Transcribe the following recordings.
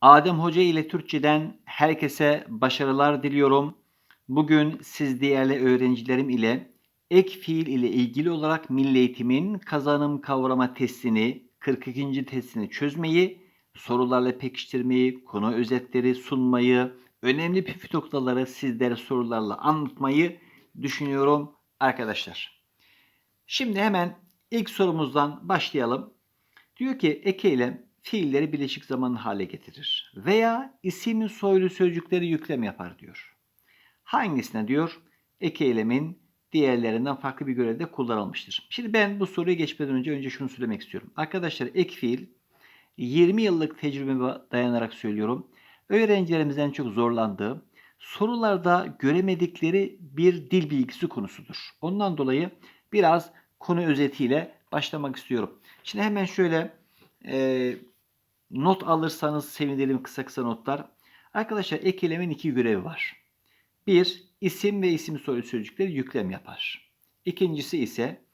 Adem Hoca ile Türkçeden herkese başarılar diliyorum. Bugün siz değerli öğrencilerim ile ek fiil ile ilgili olarak Milli Eğitim'in kazanım kavrama testini, 42. testini çözmeyi, sorularla pekiştirmeyi, konu özetleri sunmayı, önemli püf noktaları sizlere sorularla anlatmayı düşünüyorum arkadaşlar. Şimdi hemen ilk sorumuzdan başlayalım. Diyor ki ek eylem fiilleri bileşik zamanlı hale getirir. Veya isim soylu sözcükleri yüklem yapar diyor. Hangisine diyor? Ek eylemin diğerlerinden farklı bir görevde kullanılmıştır. Şimdi ben bu soruya geçmeden önce önce şunu söylemek istiyorum. Arkadaşlar ek fiil 20 yıllık tecrübeme dayanarak söylüyorum. Öğrencilerimizden çok zorlandığı, sorularda göremedikleri bir dil bilgisi konusudur. Ondan dolayı biraz konu özetiyle başlamak istiyorum. Şimdi hemen şöyle e, not alırsanız sevinirim kısa kısa notlar. Arkadaşlar ek eylemin iki görevi var. Bir, isim ve isim soyu sözcükleri yüklem yapar. İkincisi ise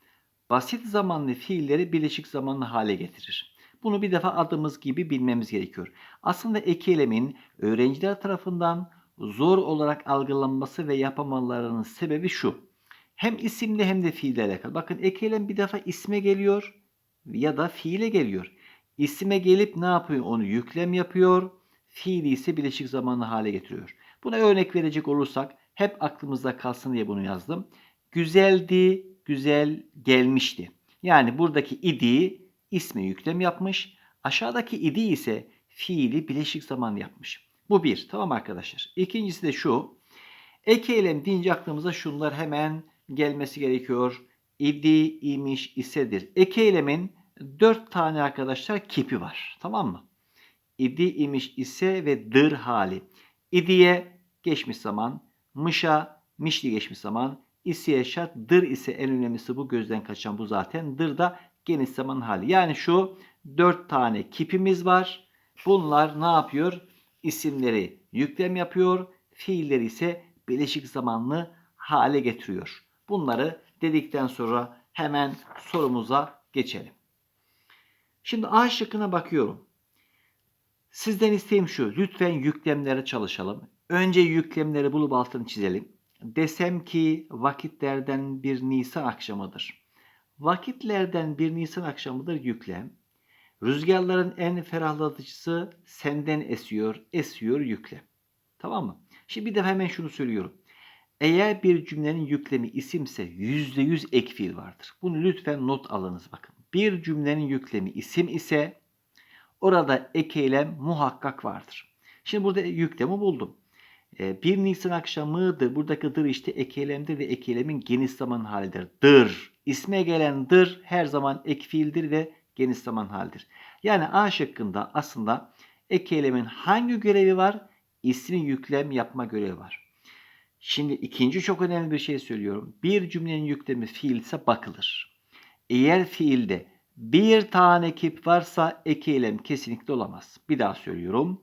basit zamanlı fiilleri bileşik zamanlı hale getirir. Bunu bir defa adımız gibi bilmemiz gerekiyor. Aslında ek eylemin öğrenciler tarafından zor olarak algılanması ve yapamalarının sebebi şu. Hem isimle hem de fiille alakalı. Bakın ek eylem bir defa isme geliyor ya da fiile geliyor. İsime gelip ne yapıyor? Onu yüklem yapıyor. Fiili ise bileşik zamanlı hale getiriyor. Buna örnek verecek olursak hep aklımızda kalsın diye bunu yazdım. Güzeldi, güzel gelmişti. Yani buradaki idi isme yüklem yapmış. Aşağıdaki idi ise fiili bileşik zaman yapmış. Bu bir. Tamam arkadaşlar. İkincisi de şu. Ek eylem deyince aklımıza şunlar hemen gelmesi gerekiyor. İdi, imiş, isedir. Ek eylemin dört tane arkadaşlar kipi var. Tamam mı? İdi, imiş, ise ve dır hali. İdiye geçmiş zaman, mışa, mişli geçmiş zaman, isiye şart, dır ise en önemlisi bu gözden kaçan bu zaten. Dır da geniş zaman hali. Yani şu dört tane kipimiz var. Bunlar ne yapıyor? İsimleri yüklem yapıyor. Fiilleri ise bileşik zamanlı hale getiriyor. Bunları dedikten sonra hemen sorumuza geçelim. Şimdi A şıkkına bakıyorum. Sizden isteğim şu. Lütfen yüklemlere çalışalım. Önce yüklemleri bulup altını çizelim. Desem ki vakitlerden bir Nisan akşamıdır. Vakitlerden bir Nisan akşamıdır yüklem. Rüzgarların en ferahlatıcısı senden esiyor, esiyor yüklem. Tamam mı? Şimdi bir de hemen şunu söylüyorum. Eğer bir cümlenin yüklemi isimse %100 ek fiil vardır. Bunu lütfen not alınız bakın. Bir cümlenin yüklemi isim ise orada ek eylem muhakkak vardır. Şimdi burada yüklemi buldum. 1 Nisan akşamıdır. Buradaki dır işte ek eylemdir ve ek eylemin geniş zaman halidir. Dır. İsme gelen dır her zaman ek fiildir ve geniş zaman halidir. Yani A şıkkında aslında ek eylemin hangi görevi var? İsmi yüklem yapma görevi var. Şimdi ikinci çok önemli bir şey söylüyorum. Bir cümlenin yüklemi fiil ise bakılır. Eğer fiilde bir tane kip varsa ek eylem kesinlikle olamaz. Bir daha söylüyorum.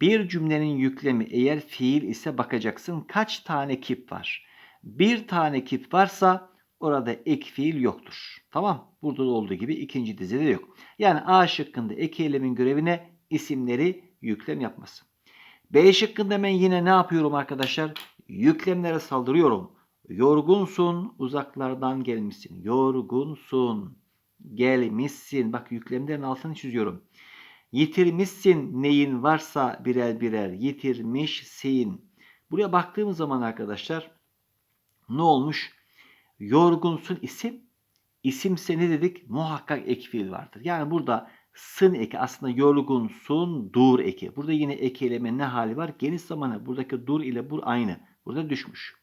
Bir cümlenin yüklemi eğer fiil ise bakacaksın kaç tane kip var. Bir tane kip varsa orada ek fiil yoktur. Tamam. Burada da olduğu gibi ikinci dizide yok. Yani A şıkkında ek eylemin görevine isimleri yüklem yapması. B şıkkında hemen yine ne yapıyorum arkadaşlar? Yüklemlere saldırıyorum. Yorgunsun, uzaklardan gelmişsin. Yorgunsun, gelmişsin. Bak yüklemlerin altını çiziyorum. Yitirmişsin neyin varsa birer birer. Yitirmişsin. Buraya baktığımız zaman arkadaşlar ne olmuş? Yorgunsun isim. İsimse ne dedik? Muhakkak ek fiil vardır. Yani burada sın eki aslında yorgunsun dur eki. Burada yine ek ne hali var? Geniş zamanı. Buradaki dur ile bur aynı. Burada düşmüş.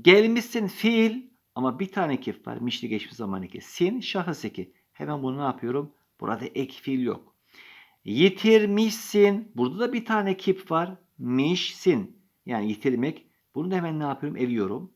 Gelmişsin fiil ama bir tane kif var. Mişli geçmiş zaman eki. Sin şahıs eki. Hemen bunu ne yapıyorum? Burada ek fiil yok. Yitirmişsin. Burada da bir tane kip var. Mişsin. Yani yitirmek. Bunu da hemen ne yapıyorum? Eliyorum.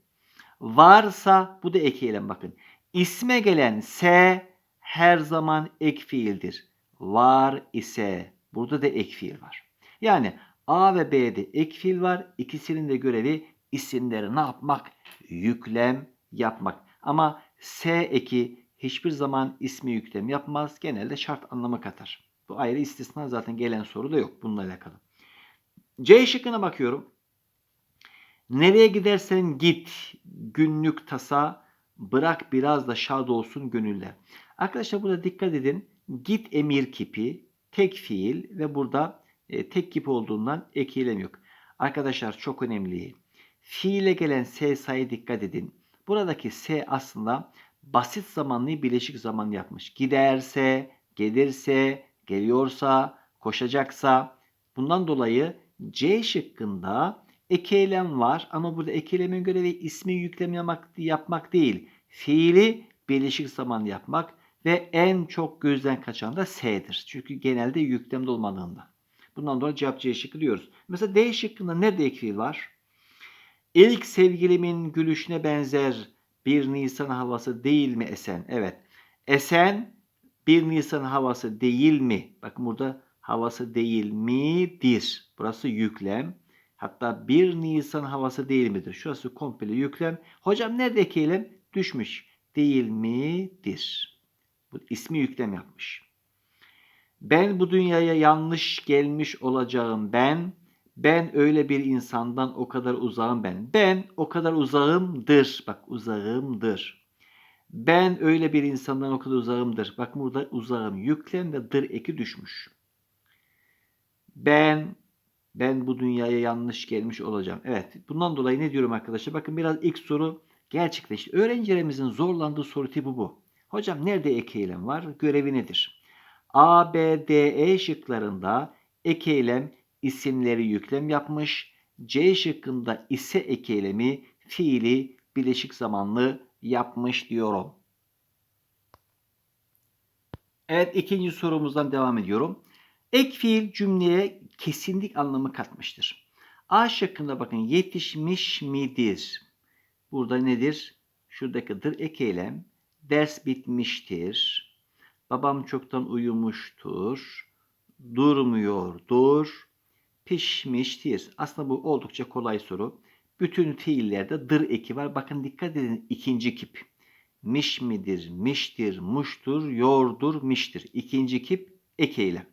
Varsa bu da ek eylem bakın. İsme gelen se her zaman ek fiildir. Var ise burada da ek fiil var. Yani A ve B'de ek fiil var. İkisinin de görevi isimleri ne yapmak? Yüklem yapmak. Ama S eki hiçbir zaman ismi yüklem yapmaz. Genelde şart anlamı katar. Bu ayrı istisna zaten gelen soru da yok bununla alakalı. C şıkkına bakıyorum. Nereye gidersen git günlük tasa bırak biraz da şad olsun gönüller. Arkadaşlar burada dikkat edin. Git emir kipi tek fiil ve burada e, tek kip olduğundan ek yok. Arkadaşlar çok önemli. Fiile gelen S sayı dikkat edin. Buradaki S aslında basit zamanlı bileşik zaman yapmış. Giderse, gelirse, geliyorsa, koşacaksa. Bundan dolayı C şıkkında ek var ama burada ek görevi ismi yüklem yapmak, değil. Fiili birleşik zaman yapmak ve en çok gözden kaçan da S'dir. Çünkü genelde yüklemde olmadığında. Bundan dolayı cevap C şıkkı diyoruz. Mesela D şıkkında nerede ek var? İlk sevgilimin gülüşüne benzer bir Nisan havası değil mi esen? Evet. Esen bir Nisan havası değil mi? Bakın burada havası değil midir? Burası yüklem. Hatta bir Nisan havası değil midir? Şurası komple yüklem. Hocam nerede ekeylem? Düşmüş. Değil midir? Bu ismi yüklem yapmış. Ben bu dünyaya yanlış gelmiş olacağım ben. Ben öyle bir insandan o kadar uzağım ben. Ben o kadar uzağımdır. Bak uzağımdır. Ben öyle bir insandan o kadar uzağımdır. Bak burada uzağım yüklem ve dır eki düşmüş. Ben ben bu dünyaya yanlış gelmiş olacağım. Evet bundan dolayı ne diyorum arkadaşlar? Bakın biraz ilk soru gerçekleşti. Öğrencilerimizin zorlandığı soru tipi bu. Hocam nerede ek eylem var? Görevi nedir? A, B, D, E şıklarında ek eylem isimleri yüklem yapmış. C şıkkında ise ek eylemi fiili bileşik zamanlı yapmış diyorum. Evet ikinci sorumuzdan devam ediyorum. Ek fiil cümleye kesinlik anlamı katmıştır. A şıkkında bakın yetişmiş midir? Burada nedir? Şuradaki dır ek eylem. Ders bitmiştir. Babam çoktan uyumuştur. Durmuyordur. Pişmiştir. Aslında bu oldukça kolay soru. Bütün fiillerde dır eki var. Bakın dikkat edin ikinci kip. Miş midir, miştir, muştur, yordur, miştir. İkinci kip ek eylem.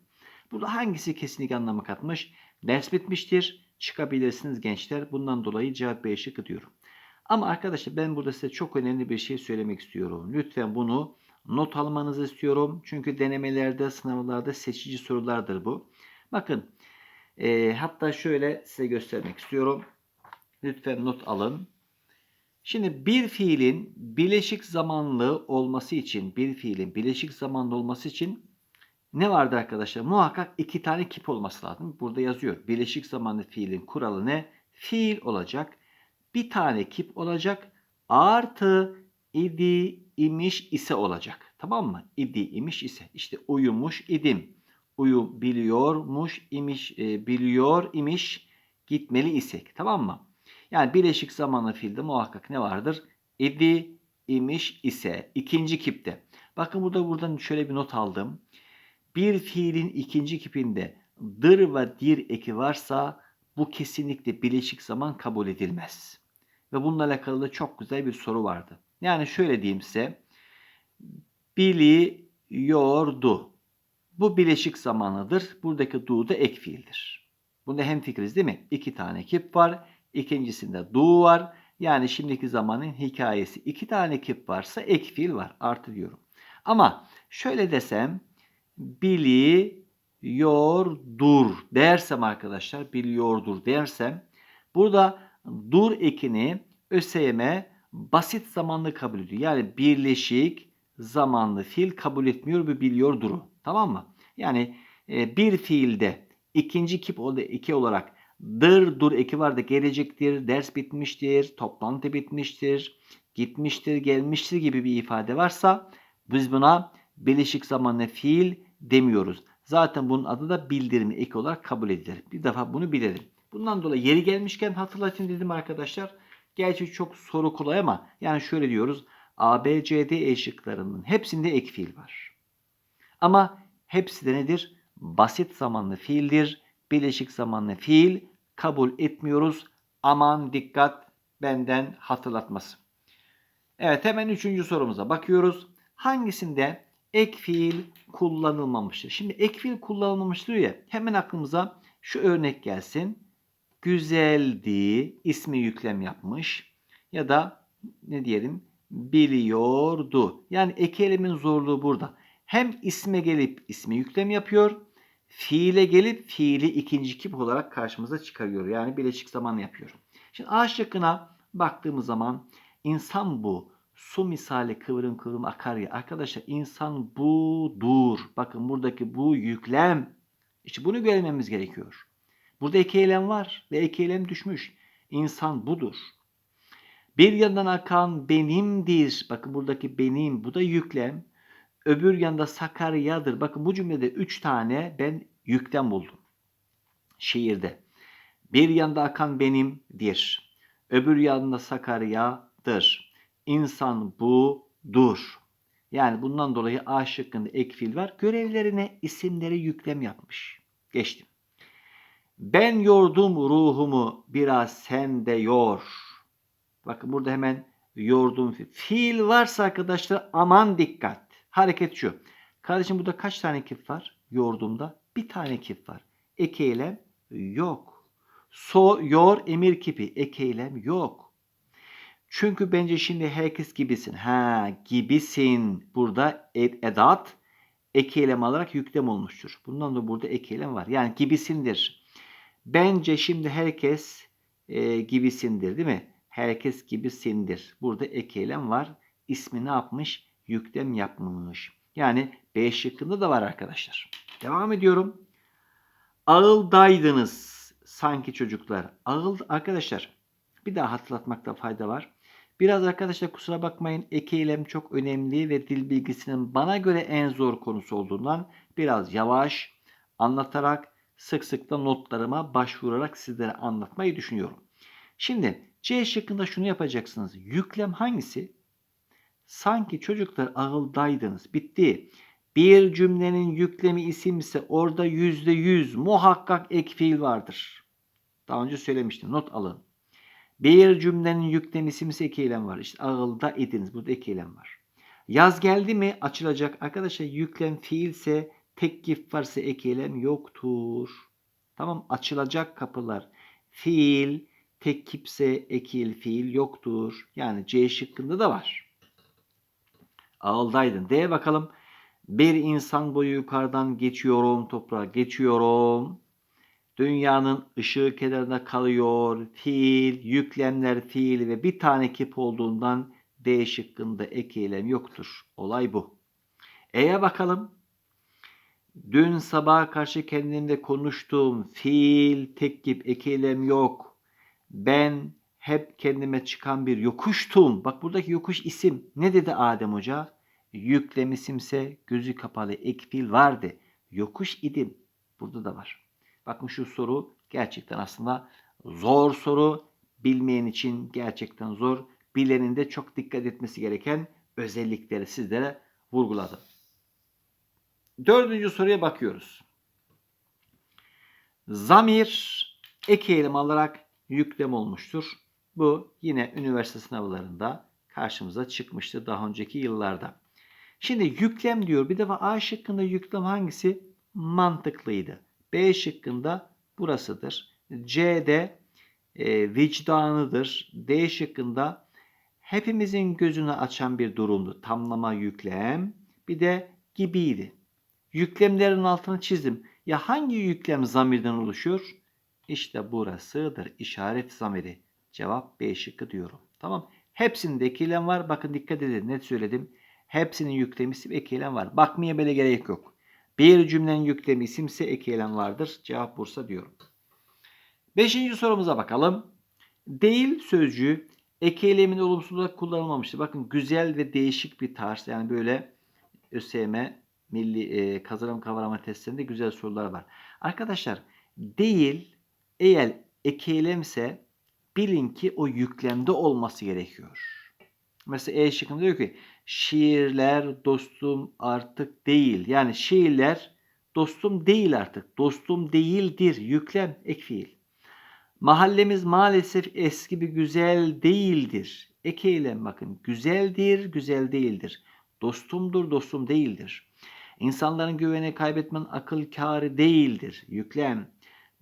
Burada hangisi kesinlik anlamı katmış? Ders bitmiştir. Çıkabilirsiniz gençler. Bundan dolayı cevap B şıkkı diyorum. Ama arkadaşlar ben burada size çok önemli bir şey söylemek istiyorum. Lütfen bunu not almanızı istiyorum. Çünkü denemelerde, sınavlarda seçici sorulardır bu. Bakın e, hatta şöyle size göstermek istiyorum. Lütfen not alın. Şimdi bir fiilin bileşik zamanlı olması için, bir fiilin bileşik zamanlı olması için ne vardı arkadaşlar? Muhakkak iki tane kip olması lazım. Burada yazıyor. Bileşik zamanlı fiilin kuralı ne? Fiil olacak. Bir tane kip olacak. Artı idi, imiş, ise olacak. Tamam mı? İdi, imiş, ise. İşte uyumuş, idim. Uyu biliyormuş, imiş, e, biliyor, imiş, gitmeli isek. Tamam mı? Yani bileşik zamanlı fiilde muhakkak ne vardır? İdi, imiş, ise. İkinci kipte. Bakın burada buradan şöyle bir not aldım. Bir fiilin ikinci kipinde dır ve dir eki varsa bu kesinlikle bileşik zaman kabul edilmez. Ve bununla alakalı da çok güzel bir soru vardı. Yani şöyle diyeyim size. Biliyordu. Bu bileşik zamanlıdır. Buradaki du da ek fiildir. Bunda hem fikiriz değil mi? İki tane kip var. İkincisinde du var. Yani şimdiki zamanın hikayesi. iki tane kip varsa ek fiil var. Artı diyorum. Ama şöyle desem biliyordur dersem arkadaşlar biliyordur dersem burada dur ekini ÖSYM basit zamanlı kabul ediyor. Yani birleşik zamanlı fiil kabul etmiyor ve biliyor duru. Tamam mı? Yani e, bir fiilde ikinci kip iki olarak dır dur eki var da gelecektir, ders bitmiştir, toplantı bitmiştir, gitmiştir, gelmiştir gibi bir ifade varsa biz buna bileşik zamanlı fiil demiyoruz. Zaten bunun adı da bildirimi ek olarak kabul edilir. Bir defa bunu bilelim. Bundan dolayı yeri gelmişken hatırlatayım dedim arkadaşlar. Gerçi çok soru kolay ama yani şöyle diyoruz. A, B, C, D e şıklarının hepsinde ek fiil var. Ama hepsi de nedir? Basit zamanlı fiildir. Bileşik zamanlı fiil kabul etmiyoruz. Aman dikkat benden hatırlatması. Evet hemen üçüncü sorumuza bakıyoruz. Hangisinde ek fiil kullanılmamıştır. Şimdi ek fiil kullanılmamıştır ya hemen aklımıza şu örnek gelsin. Güzeldi ismi yüklem yapmış ya da ne diyelim biliyordu. Yani ek zorluğu burada. Hem isme gelip ismi yüklem yapıyor. Fiile gelip fiili ikinci kip olarak karşımıza çıkarıyor. Yani bileşik zaman yapıyor. Şimdi A şıkkına baktığımız zaman insan bu. Su misali kıvrım kıvrım akar ya. Arkadaşlar insan budur. Bakın buradaki bu yüklem. İşte bunu görmemiz gerekiyor. Burada ek eylem var ve ek eylem düşmüş. İnsan budur. Bir yandan akan benimdir. Bakın buradaki benim bu da yüklem. Öbür yanda Sakarya'dır. Bakın bu cümlede 3 tane ben yüklem buldum. Şiirde. Bir yanda akan benimdir. Öbür yanda Sakarya'dır. İnsan budur. Yani bundan dolayı A şıkkında ek fiil var. Görevlerine isimleri yüklem yapmış. Geçtim. Ben yordum ruhumu biraz sen de yor. Bakın burada hemen yordum. fiil. Fiil varsa arkadaşlar aman dikkat. Hareket şu. Kardeşim burada kaç tane kip var? Yordumda bir tane kip var. Ek eylem yok. So, yor, emir kipi. Ek eylem yok. Çünkü bence şimdi herkes gibisin. Ha gibisin. Burada ed, edat ek eylem alarak yüklem olmuştur. Bundan da burada ek eylem var. Yani gibisindir. Bence şimdi herkes e, gibisindir değil mi? Herkes gibisindir. Burada ek eylem var. İsmi ne yapmış? Yüklem yapmış. Yani B şıkkında da var arkadaşlar. Devam ediyorum. Ağıldaydınız sanki çocuklar. Ağıl arkadaşlar bir daha hatırlatmakta fayda var. Biraz arkadaşlar kusura bakmayın ek eylem çok önemli ve dil bilgisinin bana göre en zor konusu olduğundan biraz yavaş anlatarak sık sık da notlarıma başvurarak sizlere anlatmayı düşünüyorum. Şimdi C şıkkında şunu yapacaksınız. Yüklem hangisi? Sanki çocuklar ağıldaydınız. Bitti. Bir cümlenin yüklemi isimse orada yüzde yüz muhakkak ek fiil vardır. Daha önce söylemiştim. Not alın. Bir cümlenin yüklemi isimse ek eylem var. İşte ağılda ediniz. Burada ek eylem var. Yaz geldi mi açılacak. Arkadaşlar yüklem fiilse tek gif varsa ek eylem yoktur. Tamam açılacak kapılar. Fiil tek kipse ekil fiil yoktur. Yani C şıkkında da var. Ağıldaydın. D'ye bakalım. Bir insan boyu yukarıdan geçiyorum toprağa geçiyorum. Dünyanın ışığı kenarında kalıyor. Fiil, yüklemler fiil ve bir tane kip olduğundan D şıkkında ek eylem yoktur. Olay bu. E'ye bakalım. Dün sabaha karşı kendimle konuştuğum fiil, tek kip, ek eylem yok. Ben hep kendime çıkan bir yokuştum. Bak buradaki yokuş isim. Ne dedi Adem Hoca? Yüklem isimse gözü kapalı ek fiil vardı. Yokuş idim. Burada da var. Bakın şu soru gerçekten aslında zor soru. Bilmeyen için gerçekten zor. Bilenin de çok dikkat etmesi gereken özellikleri sizlere vurguladım. Dördüncü soruya bakıyoruz. Zamir ek eylem alarak yüklem olmuştur. Bu yine üniversite sınavlarında karşımıza çıkmıştı daha önceki yıllarda. Şimdi yüklem diyor. Bir defa A şıkkında yüklem hangisi? Mantıklıydı. B şıkkında burasıdır. C'de e, vicdanıdır. D şıkkında hepimizin gözünü açan bir durumdu. Tamlama yüklem. Bir de gibiydi. Yüklemlerin altını çizdim. Ya hangi yüklem zamirden oluşuyor? İşte burasıdır. İşaret zamiri. Cevap B şıkkı diyorum. Tamam. Hepsinde eklem var. Bakın dikkat edin. Net söyledim. Hepsinin yüklemi isim eklem var. Bakmaya bile gerek yok. Bir cümlenin yüklemi isimse eklem vardır. Cevap Bursa diyorum. Beşinci sorumuza bakalım. Değil sözcüğü ek eylemin olumsuz olarak kullanılmamıştır. Bakın güzel ve değişik bir tarz. Yani böyle ÖSYM milli e, kazanım kavrama testlerinde güzel sorular var. Arkadaşlar değil eğer ek eylemse bilin ki o yüklemde olması gerekiyor. Mesela E şıkkında diyor ki şiirler dostum artık değil. Yani şiirler dostum değil artık. Dostum değildir. Yüklem ek fiil. Mahallemiz maalesef eski bir güzel değildir. Ek eylem bakın. Güzeldir, güzel değildir. Dostumdur, dostum değildir. İnsanların güveni kaybetmenin akıl kârı değildir. Yüklem.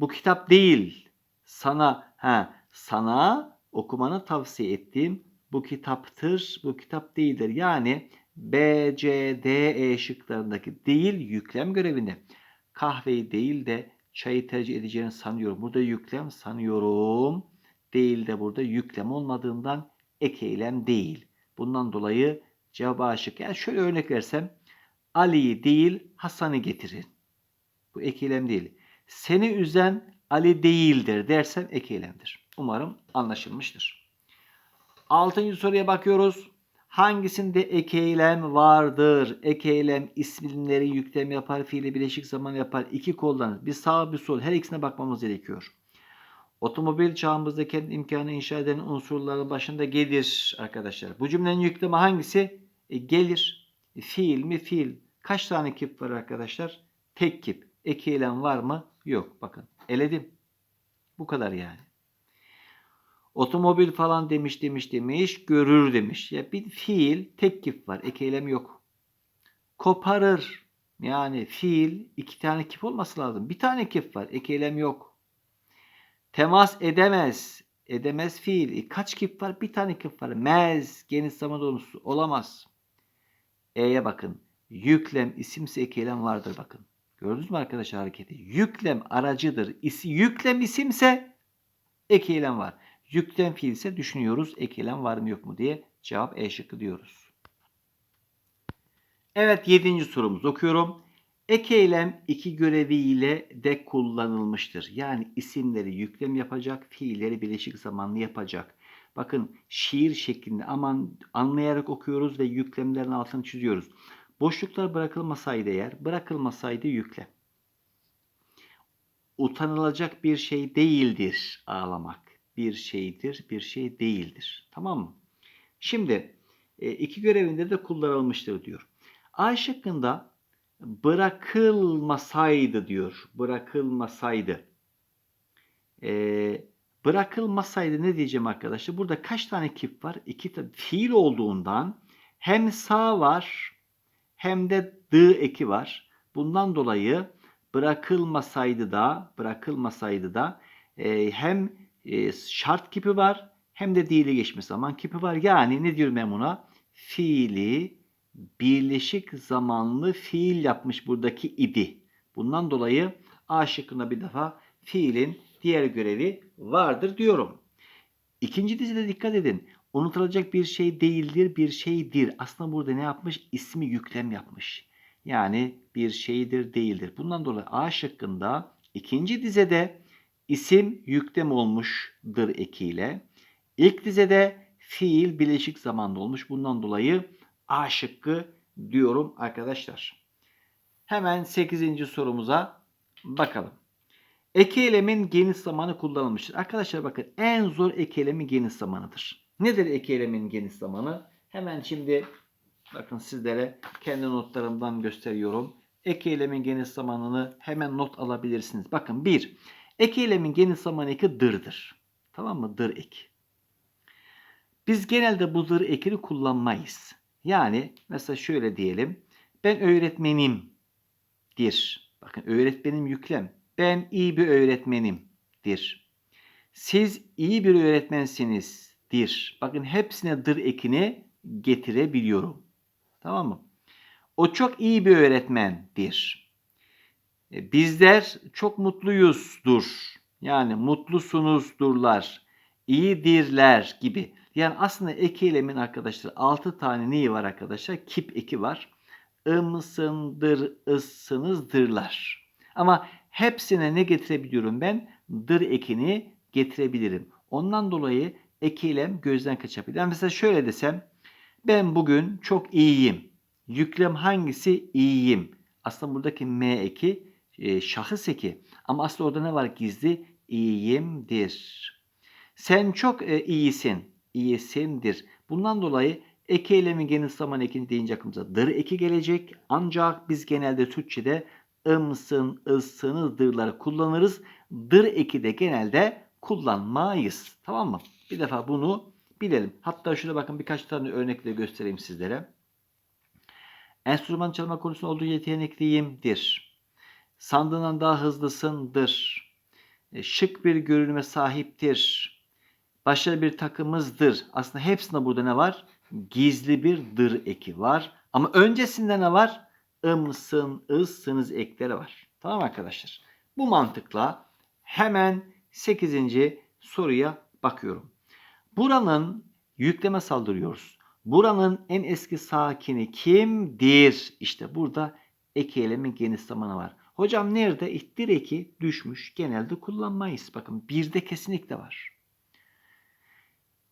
Bu kitap değil. Sana ha sana okumanı tavsiye ettiğim bu kitaptır. Bu kitap değildir. Yani B, C, D, E şıklarındaki değil yüklem görevinde. Kahveyi değil de çayı tercih edeceğini sanıyorum. Burada yüklem sanıyorum. Değil de burada yüklem olmadığından ek eylem değil. Bundan dolayı cevap A şıkkı. Yani şöyle örnek versem Ali'yi değil Hasan'ı getirin. Bu ek eylem değil. Seni üzen Ali değildir dersem ek eylemdir. Umarım anlaşılmıştır. Altıncı soruya bakıyoruz. Hangisinde ek eylem vardır? Ek eylem isimleri yüklem yapar, fiili bileşik zaman yapar. İki kullanır. Bir sağ bir sol. Her ikisine bakmamız gerekiyor. Otomobil çağımızda kendi imkanı inşa eden unsurların başında gelir arkadaşlar. Bu cümlenin yüklemi hangisi? E, gelir. E, fiil mi? Fiil. Kaç tane kip var arkadaşlar? Tek kip. Ek eylem var mı? Yok. Bakın. Eledim. Bu kadar yani. Otomobil falan demiş demiş demiş. Görür demiş. Ya bir fiil tek kip var. Ek eylem yok. Koparır. Yani fiil iki tane kip olması lazım. Bir tane kip var. Ek eylem yok. Temas edemez. Edemez fiil. E, kaç kip var? Bir tane kip var. Mez. Geniş zaman dolusu. Olamaz. E'ye bakın. Yüklem isimse ek eylem vardır bakın. Gördünüz mü arkadaşlar hareketi? Yüklem aracıdır. İsi, yüklem isimse ek eylem var. Yüklem fiilse düşünüyoruz ek eylem var mı yok mu diye cevap E şıkkı diyoruz. Evet yedinci sorumuz okuyorum. Ek eylem iki göreviyle de kullanılmıştır. Yani isimleri yüklem yapacak, fiilleri bileşik zamanlı yapacak. Bakın şiir şeklinde aman anlayarak okuyoruz ve yüklemlerin altını çiziyoruz. Boşluklar bırakılmasaydı eğer, bırakılmasaydı yüklem. Utanılacak bir şey değildir ağlamak. Bir şeydir, bir şey değildir. Tamam mı? Şimdi e, iki görevinde de kullanılmıştır diyor. A şıkkında bırakılmasaydı diyor. Bırakılmasaydı. Ee, bırakılmasaydı ne diyeceğim arkadaşlar? Burada kaç tane kip var? İki tane fiil olduğundan hem sağ var hem de dı eki var. Bundan dolayı bırakılmasaydı da bırakılmasaydı da e, hem e, şart kipi var hem de dili geçmiş zaman kipi var. Yani ne diyorum ben buna? Fiili birleşik zamanlı fiil yapmış buradaki idi. Bundan dolayı A şıkkında bir defa fiilin diğer görevi vardır diyorum. İkinci dizide dikkat edin. Unutulacak bir şey değildir, bir şeydir. Aslında burada ne yapmış? İsmi yüklem yapmış. Yani bir şeydir, değildir. Bundan dolayı A şıkkında ikinci dizede isim yüklem olmuştur ekiyle. İlk dizede fiil bileşik zamanda olmuş. Bundan dolayı A şıkkı diyorum arkadaşlar. Hemen 8. sorumuza bakalım. Eki elemin geniş zamanı kullanılmıştır. Arkadaşlar bakın en zor eki elemin geniş zamanıdır. Nedir eki elemin geniş zamanı? Hemen şimdi bakın sizlere kendi notlarımdan gösteriyorum. Eki elemin geniş zamanını hemen not alabilirsiniz. Bakın 1. Ek eylemin geniş zaman eki dırdır. Tamam mı? Dır ek. Biz genelde bu dır ekini kullanmayız. Yani mesela şöyle diyelim. Ben öğretmenimdir. Bakın öğretmenim yüklem. Ben iyi bir öğretmenimdir. Siz iyi bir öğretmensinizdir. Bakın hepsine dır ekini getirebiliyorum. Tamam mı? O çok iyi bir öğretmendir. E, bizler çok mutluyuzdur. Yani mutlusunuzdurlar. İyidirler gibi. Yani aslında eki eylemin arkadaşlar 6 tane neyi var arkadaşlar? Kip eki var. Imsındır, ıssınızdırlar. Ama hepsine ne getirebiliyorum ben? Dır ekini getirebilirim. Ondan dolayı eki eylem gözden kaçabilir. Yani mesela şöyle desem ben bugün çok iyiyim. Yüklem hangisi? İyiyim. Aslında buradaki M eki e, şahıs eki. Ama aslında orada ne var gizli? İyiyimdir. Sen çok e, iyisin iyisindir. Bundan dolayı eki eylemin geniş zaman ekini deyince aklımıza dır eki gelecek. Ancak biz genelde Türkçe'de ımsın, ıssınızdırları kullanırız. Dır eki de genelde kullanmayız. Tamam mı? Bir defa bunu bilelim. Hatta şurada bakın birkaç tane örnekle göstereyim sizlere. Enstrüman çalma konusunda olduğu yetenekliyimdir. Sandığından daha hızlısındır. E, Şık bir görünüme sahiptir. Başarılı bir takımızdır. Aslında hepsinde burada ne var? Gizli bir dır eki var. Ama öncesinde ne var? ımsın, ıssınız ekleri var. Tamam arkadaşlar. Bu mantıkla hemen 8. soruya bakıyorum. Buranın yükleme saldırıyoruz. Buranın en eski sakini kimdir? İşte burada eki eylemin geniş zamanı var. Hocam nerede? İttir eki düşmüş. Genelde kullanmayız. Bakın birde kesinlikle var.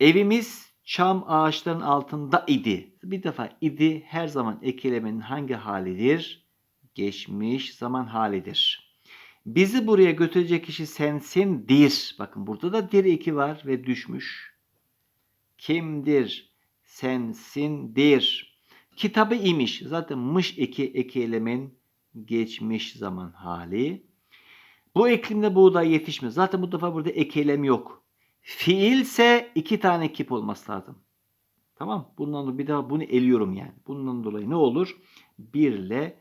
Evimiz çam ağaçların altında idi. Bir defa idi her zaman eki eylemin hangi halidir? Geçmiş zaman halidir. Bizi buraya götürecek kişi sensindir. Bakın burada da dir eki var ve düşmüş. Kimdir? Sensindir. Kitabı imiş. Zaten mış eki eylemin geçmiş zaman hali. Bu eklimde buğday yetişmiyor. Zaten bu defa burada ek eylem yok. Fiilse iki tane kip olması lazım. Tamam. Bundan dolayı bir daha bunu eliyorum yani. Bundan dolayı ne olur? 1 ile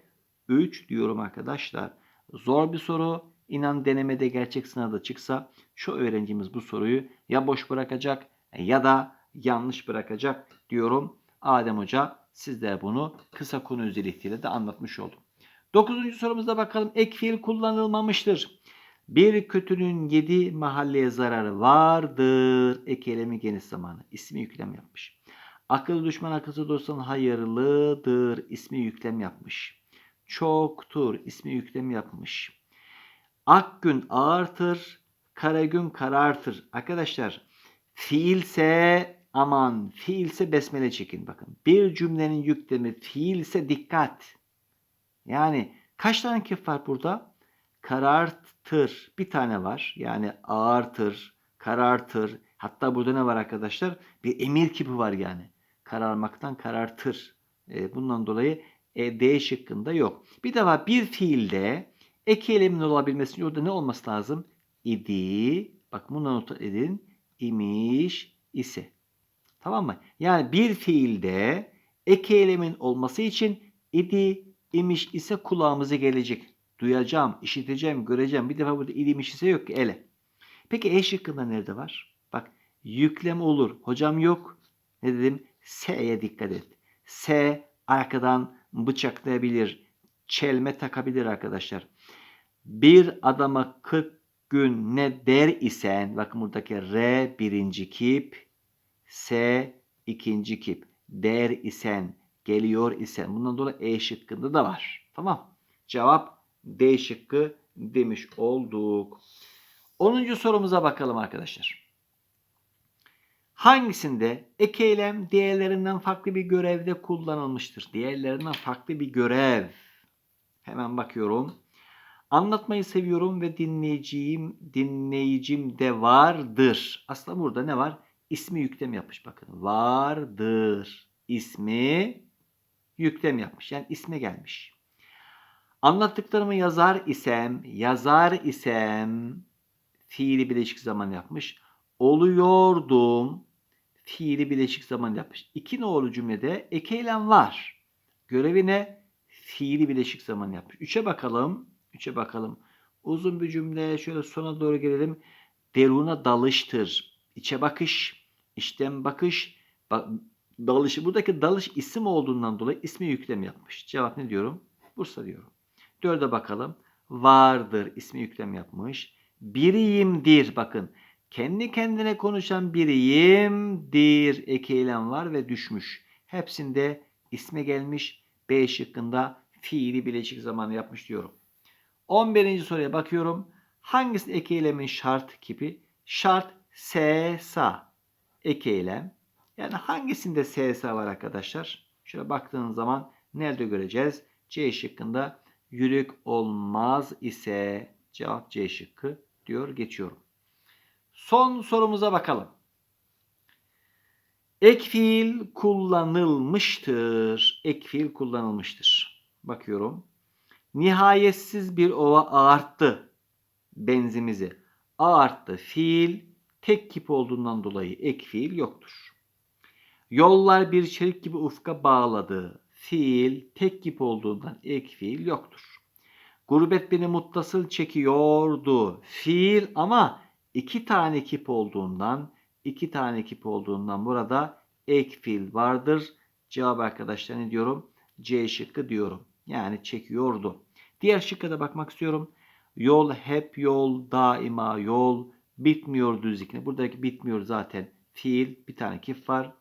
3 diyorum arkadaşlar. Zor bir soru. İnan denemede gerçek sınavda çıksa şu öğrencimiz bu soruyu ya boş bırakacak ya da yanlış bırakacak diyorum. Adem Hoca sizlere bunu kısa konu özelliğiyle de anlatmış oldum. Dokuzuncu sorumuza bakalım. Ek fiil kullanılmamıştır. Bir kötünün yedi mahalleye zararı vardır. Ek eylemi geniş zamanı. İsmi yüklem yapmış. Akıllı düşman akılsız dostun hayırlıdır. İsmi yüklem yapmış. Çoktur. İsmi yüklem yapmış. Akgün ağırtır. Karagün karartır. Arkadaşlar fiilse aman fiilse besmele çekin bakın. Bir cümlenin yüklemi fiilse dikkat. Yani kaç tane kif var burada? Karartır. Bir tane var. Yani ağırtır, karartır. Hatta burada ne var arkadaşlar? Bir emir kipi var yani. Kararmaktan karartır. E, bundan dolayı e, D şıkkında yok. Bir de var bir fiilde ek eylemin olabilmesi için orada ne olması lazım? İdi. Bak bunu not edin. İmiş ise. Tamam mı? Yani bir fiilde ek eylemin olması için idi, imiş ise kulağımıza gelecek. Duyacağım, işiteceğim, göreceğim. Bir defa burada idimiş ise yok ki ele. Peki E şıkkında nerede var? Bak yüklem olur. Hocam yok. Ne dedim? S'ye dikkat et. S arkadan bıçaklayabilir. Çelme takabilir arkadaşlar. Bir adama 40 gün ne der isen bakın buradaki R birinci kip S ikinci kip der isen geliyor isen bundan dolayı E şıkkında da var. Tamam. Cevap D şıkkı demiş olduk. 10. sorumuza bakalım arkadaşlar. Hangisinde ek eylem diğerlerinden farklı bir görevde kullanılmıştır? Diğerlerinden farklı bir görev. Hemen bakıyorum. Anlatmayı seviyorum ve dinleyicim dinleyicim de vardır. Aslında burada ne var? İsmi yüklem yapmış bakın. Vardır. İsmi yüklem yapmış. Yani isme gelmiş. Anlattıklarımı yazar isem, yazar isem fiili bileşik zaman yapmış. Oluyordum fiili bileşik zaman yapmış. İki nolu cümlede ek eylem var. Görevine fiili bileşik zaman yapmış. Üçe bakalım. Üçe bakalım. Uzun bir cümle şöyle sona doğru gelelim. Deruna dalıştır. İçe bakış, içten bakış, bak, dalışı. Buradaki dalış isim olduğundan dolayı ismi yüklem yapmış. Cevap ne diyorum? Bursa diyorum. Dörde bakalım. Vardır ismi yüklem yapmış. Biriyimdir bakın. Kendi kendine konuşan biriyimdir. Ek eylem var ve düşmüş. Hepsinde isme gelmiş. B şıkkında fiili bileşik zamanı yapmış diyorum. 11. soruya bakıyorum. Hangisi ek eylemin şart kipi? Şart S, sa. Ek eylem. Yani hangisinde S, sa var arkadaşlar? Şöyle baktığınız zaman nerede göreceğiz? C şıkkında yürük olmaz ise cevap C şıkkı diyor geçiyorum. Son sorumuza bakalım. Ek fiil kullanılmıştır. Ek fiil kullanılmıştır. Bakıyorum. Nihayetsiz bir ova ağarttı benzimizi. Ağarttı fiil tek kip olduğundan dolayı ek fiil yoktur. Yollar bir çelik gibi ufka bağladı. fiil tek kip olduğundan ek fiil yoktur. Gurbet beni muttasıl çekiyordu. Fiil ama iki tane kip olduğundan iki tane kip olduğundan burada ek fiil vardır. Cevap arkadaşlar ne diyorum? C şıkkı diyorum. Yani çekiyordu. Diğer şıkka da bakmak istiyorum. Yol hep yol, daima yol, bitmiyor düzlükne. Buradaki bitmiyor zaten fiil, bir tane kip var.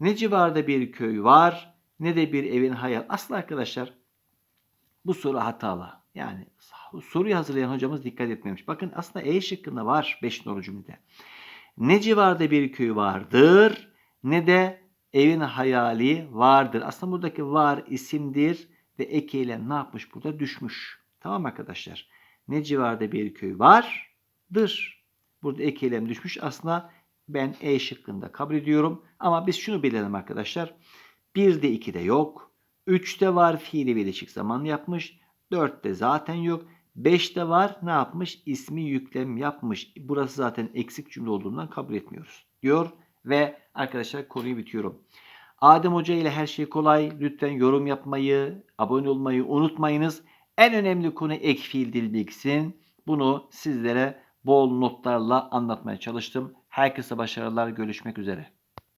Ne civarda bir köy var, ne de bir evin hayal. Aslında arkadaşlar bu soru hatalı. Yani soruyu hazırlayan hocamız dikkat etmemiş. Bakın aslında E şıkkında var 5 numaralı cümlede. Ne civarda bir köy vardır ne de evin hayali vardır. Aslında buradaki var isimdir ve ek eylem ne yapmış burada? Düşmüş. Tamam arkadaşlar. Ne civarda bir köy vardır. Burada ek düşmüş. Aslında ben E şıkkında kabul ediyorum. Ama biz şunu bilelim arkadaşlar. 1'de 2'de yok. 3'te var fiili bileşik zaman yapmış. 4'te zaten yok. 5'te var ne yapmış? İsmi yüklem yapmış. Burası zaten eksik cümle olduğundan kabul etmiyoruz. Diyor ve arkadaşlar konuyu bitiyorum. Adem Hoca ile her şey kolay. Lütfen yorum yapmayı, abone olmayı unutmayınız. En önemli konu ek fiil dil bilgisi. Bunu sizlere bol notlarla anlatmaya çalıştım. Herkese başarılar. Görüşmek üzere.